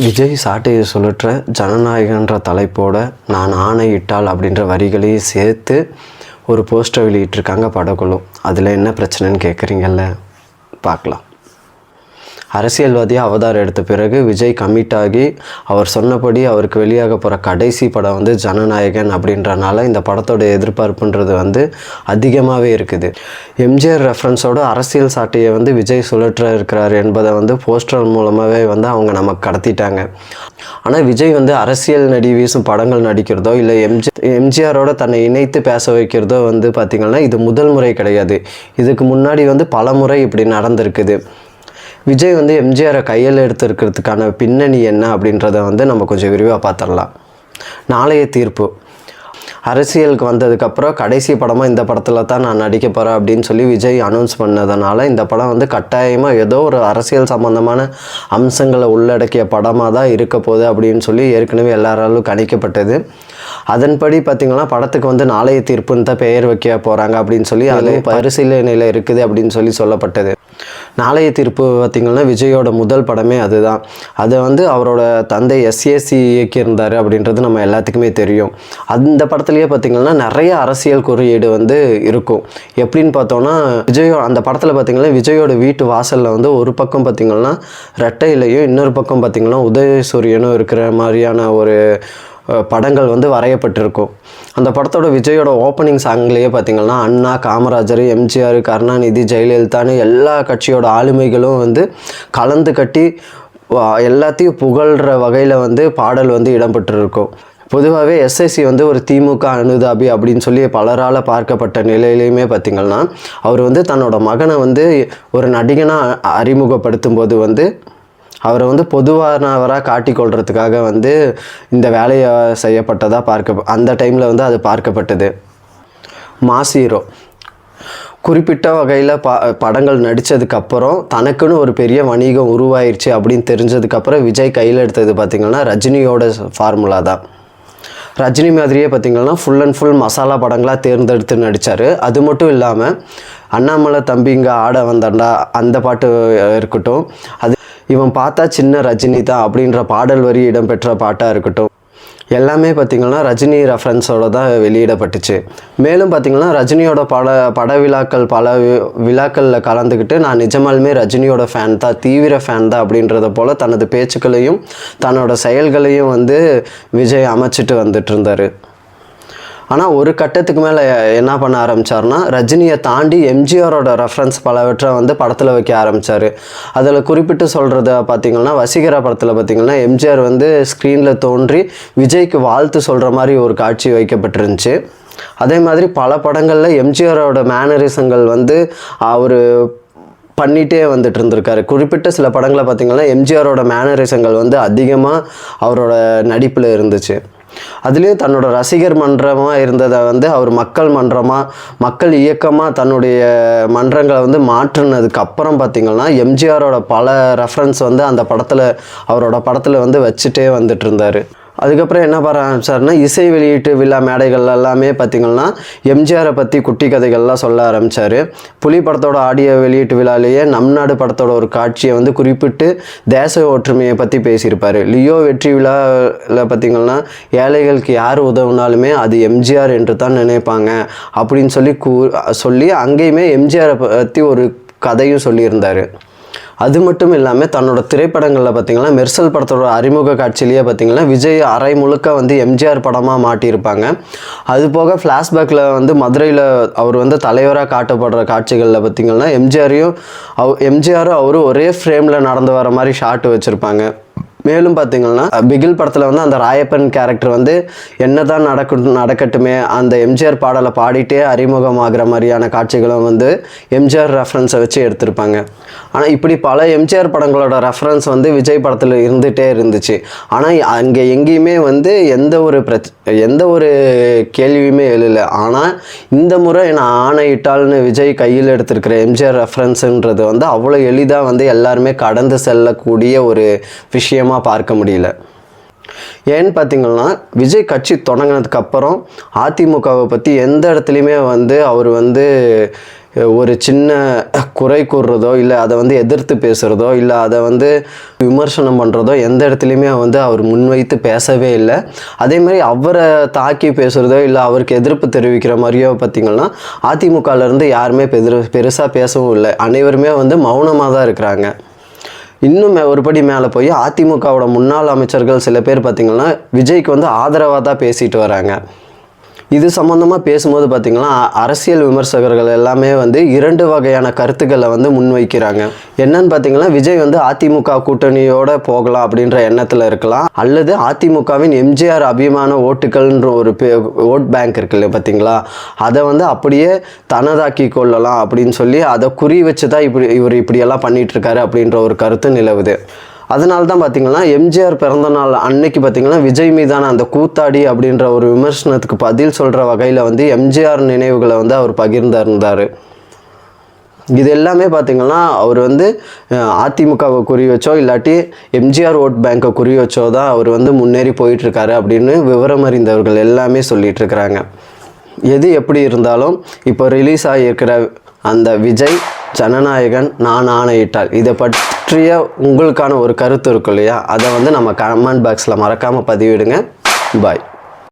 விஜய் சாட்டையை சுழற்ற ஜனநாயகன்ற தலைப்போட நான் ஆணையிட்டால் அப்படின்ற வரிகளையும் சேர்த்து ஒரு போஸ்டர் வெளியிட்டிருக்காங்க படக்குழு. அதில் என்ன பிரச்சனைன்னு கேட்குறீங்கல்ல? பார்க்கலாம். அரசியல்வாதி அவதார் எடுத்த பிறகு விஜய் கமிட் ஆகி அவர் சொன்னபடி அவருக்கு வெளியாக போகிற கடைசி படம் வந்து ஜனநாயகன் அப்படின்றனால இந்த படத்தோட எதிர்பார்ப்புன்றது வந்து அதிகமாகவே இருக்குது. எம்ஜிஆர் ரெஃபரன்ஸோட அரசியல் சாட்டையை வந்து விஜய் சுழற்ற இருக்கிறார் என்பதை வந்து போஸ்டர் மூலமாகவே வந்து அவங்க நமக்கு கடத்திட்டாங்க. ஆனால் விஜய் வந்து அரசியல் நடி வீசும் படங்கள் நடிக்கிறதோ இல்லை எம்ஜி எம்ஜிஆரோட தன்னை இணைத்து பேச வைக்கிறதோ வந்து பார்த்திங்கன்னா இது முதல் முறை கிடையாது. இதுக்கு முன்னாடி வந்து பல முறை இப்படி நடந்திருக்குது. விஜய் வந்து எம்ஜிஆரை கையில் எடுத்துருக்கிறதுக்கான பின்னணி என்ன அப்படின்றத வந்து நம்ம கொஞ்சம் விரிவாக பார்த்துடலாம். நாளைய தீர்ப்பு. அரசியலுக்கு வந்ததுக்கப்புறம் கடைசி படமாக இந்த படத்தில் தான் நான் நடிக்க போகிறேன் அப்படின்னு சொல்லி விஜய் அனௌன்ஸ் பண்ணதுனால இந்த படம் வந்து கட்டாயமாக ஏதோ ஒரு அரசியல் சம்மந்தமான அம்சங்களை உள்ளடக்கிய படமாக தான் இருக்க போகுது அப்படின்னு சொல்லி ஏற்கனவே எல்லாராலும் கணிக்கப்பட்டது. அதன்படி பார்த்திங்கன்னா படத்துக்கு வந்து நாளைய தீர்ப்புன்னு தான் பெயர் வைக்க போகிறாங்க அப்படின்னு சொல்லி அது பரிசீலனையில் இருக்குது அப்படின்னு சொல்லி சொல்லப்பட்டது. நாளைய தீர்ப்பு பார்த்திங்கன்னா விஜயோட முதல் படமே அதுதான். அதை வந்து அவரோட தந்தை எஸ்ஏசி இயக்கியிருந்தார் அப்படின்றது நம்ம எல்லாத்துக்குமே தெரியும். அந்த படத்துலேயே பார்த்திங்கன்னா நிறைய அரசியல் குறியீடு வந்து இருக்கும். எப்படின்னு பார்த்தோன்னா விஜயோ அந்த படத்தில் பார்த்திங்கன்னா விஜயோட வீட்டு வாசலில் வந்து ஒரு பக்கம் பார்த்திங்கன்னா ரெட்டையிலையும் இன்னொரு பக்கம் பார்த்திங்கன்னா உதயசூரியனும் இருக்கிற மாதிரியான ஒரு படங்கள் வந்து வரையப்பட்டிருக்கும். அந்த படத்தோட விஜயோட ஓப்பனிங் சாங்லேயே பார்த்திங்கன்னா அண்ணா காமராஜர் எம்ஜிஆர் கருணாநிதி ஜெயலலிதான்னு எல்லா கட்சியோட ஆளுமைகளும் வந்து கலந்து கட்டி எல்லாத்தையும் புகழ்கிற வகையில் வந்து பாடல் வந்து இடம்பெற்றிருக்கும். பொதுவாகவே எஸ்எஸ்சி வந்து ஒரு திமுக அனுதாபி அப்படின்னு சொல்லி பலரால் பார்க்கப்பட்ட நிலையிலையுமே பார்த்திங்கன்னா அவர் வந்து தன்னோட மகனை வந்து ஒரு நடிகனாக அறிமுகப்படுத்தும் போது வந்து அவரை வந்து பொதுவானவராக காட்டிக்கொள்கிறதுக்காக வந்து இந்த வேலையை செய்யப்பட்டதாக பார்க்க அந்த டைமில் வந்து அது பார்க்கப்பட்டது. மாஸ் ஹீரோ குறிப்பிட்ட வகையில் ப படங்கள் நடித்ததுக்கப்புறம் தனக்குன்னு ஒரு பெரிய வணிகம் உருவாயிருச்சு அப்படின்னு தெரிஞ்சதுக்கப்புறம் விஜய் கையில் எடுத்தது பார்த்திங்கன்னா ரஜினியோட ஃபார்முலா தான். ரஜினி மாதிரியே பார்த்திங்கன்னா ஃபுல் அண்ட் ஃபுல் மசாலா படங்களாக தேர்ந்தெடுத்து நடித்தார் அது மட்டும் இல்லாமல் அண்ணாமலை தம்பி இங்கே ஆட வந்தண்டா அந்த பாட்டு இருக்கட்டும். அது இவன் பார்த்தா சின்ன ரஜினி தான் அப்படின்ற பாடல் வரி இடம்பெற்ற பாட்டாக இருக்கட்டும். எல்லாமே பார்த்திங்கன்னா ரஜினி ரெஃபரன்ஸோட தான் வெளியிடப்பட்டுச்சு. மேலும் பார்த்திங்கன்னா ரஜினியோட பட பட விழாக்கள் பல விழாக்களில் கலந்துக்கிட்டு நான் நிஜமாலுமே ரஜினியோட ஃபேன் தான் தீவிர ஃபேன் தான் அப்படின்றத போல் தனது பேச்சுக்களையும் தன்னோட செயல்களையும் வந்து விஜய் அமைச்சிட்டு வந்துட்டு இருந்தார். ஆனால் ஒரு கட்டத்துக்கு மேலே என்ன பண்ண ஆரம்பிச்சாருன்னா ரஜினியை தாண்டி எம்ஜிஆரோட ரெஃபரன்ஸ் பலவற்றை வந்து படத்தில் வைக்க ஆரம்பித்தார் அதில் குறிப்பிட்டு சொல்கிறத பார்த்தீங்கன்னா வசீகரா படத்தில் பார்த்திங்கன்னா எம்ஜிஆர் வந்து ஸ்க்ரீனில் தோன்றி விஜய்க்கு வாழ்த்து சொல்கிற மாதிரி ஒரு காட்சி வைக்கப்பட்டிருந்துச்சு. அதே மாதிரி பல படங்களில் எம்ஜிஆரோட மேனரிசங்கள் வந்து அவர் பண்ணிகிட்டே வந்துட்டு இருந்திருக்காரு. குறிப்பிட்ட சில படங்களை பார்த்திங்கன்னா எம்ஜிஆரோட மேனரிசங்கள் வந்து அதிகமாக அவரோட நடிப்பில் இருந்துச்சு. அதுலேயும் தன்னோட ரசிகர் மன்றமாக இருந்ததை வந்து அவர் மக்கள் மன்றமாக மக்கள் இயக்கமாக தன்னுடைய மன்றங்களை வந்து மாற்றினதுக்கு அப்புறம் பார்த்திங்கன்னா எம்ஜிஆரோட பல ரெஃபரன்ஸ் வந்து அந்த படத்தில் அவரோட படத்தில் வந்து வச்சுட்டே வந்துட்டு இருந்தார். அதுக்கப்புறம் என்ன பண்ண ஆரம்பிச்சாருன்னா இசை வெளியீட்டு விழா மேடைகள் எல்லாமே பார்த்திங்கன்னா எம்ஜிஆரை பற்றி குட்டி கதைகள்லாம் சொல்ல ஆரம்பித்தார் புலி படத்தோட ஆடியோ வெளியீட்டு விழாலேயே நம் நாடு படத்தோட ஒரு காட்சியை வந்து குறிப்பிட்டு தேச ஒற்றுமையை பற்றி பேசியிருப்பார். லியோ வெற்றி விழாவில் பார்த்திங்கன்னா ஏழைகளுக்கு யார் உதவினாலுமே அது எம்ஜிஆர் என்று தான் நினைப்பாங்க அப்படின்னு சொல்லி கூ சொல்லி அங்கேயுமே எம்ஜிஆரை பற்றி ஒரு கதையும் சொல்லியிருந்தார். அது மட்டும் இல்லாமல் தன்னோட திரைப்படங்களில் பார்த்தீங்கன்னா மெர்சல் படத்தோட அறிமுக காட்சியிலேயே பார்த்தீங்கன்னா விஜய் அரை முழுக்க வந்து எம்ஜிஆர் படமாக மாட்டியிருப்பாங்க. அது போக ஃப்ளாஷ்பேக்கில் வந்து மதுரையில் அவர் வந்து தலைவராக காட்டப்படுற காட்சிகளில் பார்த்தீங்கன்னா எம்ஜிஆரையும் அவ் எம்ஜிஆரும் அவரும் ஒரே ஃப்ரேமில் நடந்து வர மாதிரி ஷாட் வச்சுருப்பாங்க. மேலும் பார்த்தீங்கன்னா பிகில் படத்தில் வந்து அந்த ராயப்பன் கேரக்டர் வந்து என்னதான் நடக்கட்டும் நடக்கட்டுமே அந்த எம்ஜிஆர் பாடலை பாடிட்டே அறிமுகமாகிற மாதிரியான காட்சிகளும் வந்து எம்ஜிஆர் ரெஃபரன்ஸை வச்சு எடுத்திருப்பாங்க. ஆனால் இப்படி பல எம்ஜிஆர் படங்களோட ரெஃபரன்ஸ் வந்து விஜய் படத்தில் இருந்துகிட்டே இருந்துச்சு. ஆனால் அங்கே எங்கேயுமே வந்து எந்த ஒரு பிரச் எந்த ஒரு கேள்வியுமே எழல. ஆனால் இந்த முறை நான் ஆணையிட்டால்னு விஜய் கையில் எடுத்திருக்கிற எம்ஜிஆர் ரெஃபரன்ஸுன்றது வந்து அவ்வளோ எளிதாக வந்து எல்லாருமே கடந்து செல்லக்கூடிய ஒரு விஷயம் பார்க்க முடியல. ஏன்னு பார்த்தீங்கன்னா விஜய் கட்சி தொடங்கினதுக்கப்புறம் அதிமுகவை பற்றி எந்த இடத்துலையுமே வந்து அவர் வந்து ஒரு சின்ன குறை கூறுறதோ இல்லை அதை வந்து எதிர்த்து பேசுகிறதோ இல்லை அதை வந்து விமர்சனம் பண்ணுறதோ எந்த இடத்துலையுமே வந்து அவர் முன்வைத்து பேசவே இல்லை. அதே மாதிரி அவரை தாக்கி பேசுகிறதோ இல்லை அவருக்கு எதிர்ப்பு தெரிவிக்கிற மாதிரியோ பார்த்திங்கன்னா அதிமுகலேருந்து யாருமே பெரு பெருசாக பேசவும் இல்லை. அனைவருமே வந்து மௌனமாக தான் இருக்கிறாங்க. இன்னும் மே- ஒருபடி மேலே போய் அதிமுகவோட முன்னாள் அமைச்சர்கள் சில பேர் பார்த்திங்கன்னா விஜய்க்கு வந்து ஆதரவாக தான் பேசிட்டு வராங்க. இது சம்மந்தமாக பேசும்போது பார்த்திங்கன்னா அரசியல் விமர்சகர்கள் எல்லாமே வந்து இரண்டு வகையான கருத்துக்களை வந்து முன்வைக்கிறாங்க. என்னன்னு பார்த்தீங்கன்னா விஜய் வந்து அதிமுக கூட்டணியோட போகலாம் அப்படின்ற எண்ணத்தில் இருக்கலாம். அல்லது அதிமுகவின் எம்ஜிஆர் அபிமான ஓட்டுகள்ன்ற ஒரு பே ஓட் பேங்க் இருக்கு இல்லையா பார்த்தீங்களா அதை வந்து அப்படியே தனதாக்கி கொள்ளலாம் அப்படின்னு சொல்லி அதை குறி வச்சு தான் இப்படி இவர் இப்படியெல்லாம் பண்ணிகிட்ருக்காரு அப்படின்ற ஒரு கருத்து நிலவுது. அதனால தான் பார்த்தீங்கன்னா எம்ஜிஆர் பிறந்த நாள் அன்னைக்கு பார்த்தீங்கன்னா விஜய் மீதான அந்த கூத்தாடி அப்படின்ற ஒரு விமர்சனத்துக்கு பதில் சொல்கிற வகையில் வந்து எம்ஜிஆர் நினைவுகளை வந்து அவர் பகிர்ந்திருந்தார். இது எல்லாமே பார்த்திங்கன்னா அவர் வந்து அதிமுகவை குறி வச்சோ இல்லாட்டி எம்ஜிஆர் ஓட் பேங்கை குறி வச்சோ தான் அவர் வந்து முன்னேறி போயிட்டுருக்காரு அப்படின்னு விவரம் அறிந்தவர்கள் எல்லாமே சொல்லிகிட்டு இருக்கிறாங்க. எது எப்படி இருந்தாலும் இப்போ ரிலீஸ் ஆகியிருக்கிற அந்த விஜய் ஜனநாயகன் நான் ஆணையிட்டால் இதை பற்றி பற்றிய உங்களுக்கான ஒரு கருத்து இருக்கும் இல்லையா? அதை வந்து நம்ம கமெண்ட் பாக்ஸில் மறக்காமல் பதிவிடுங்க. பாய்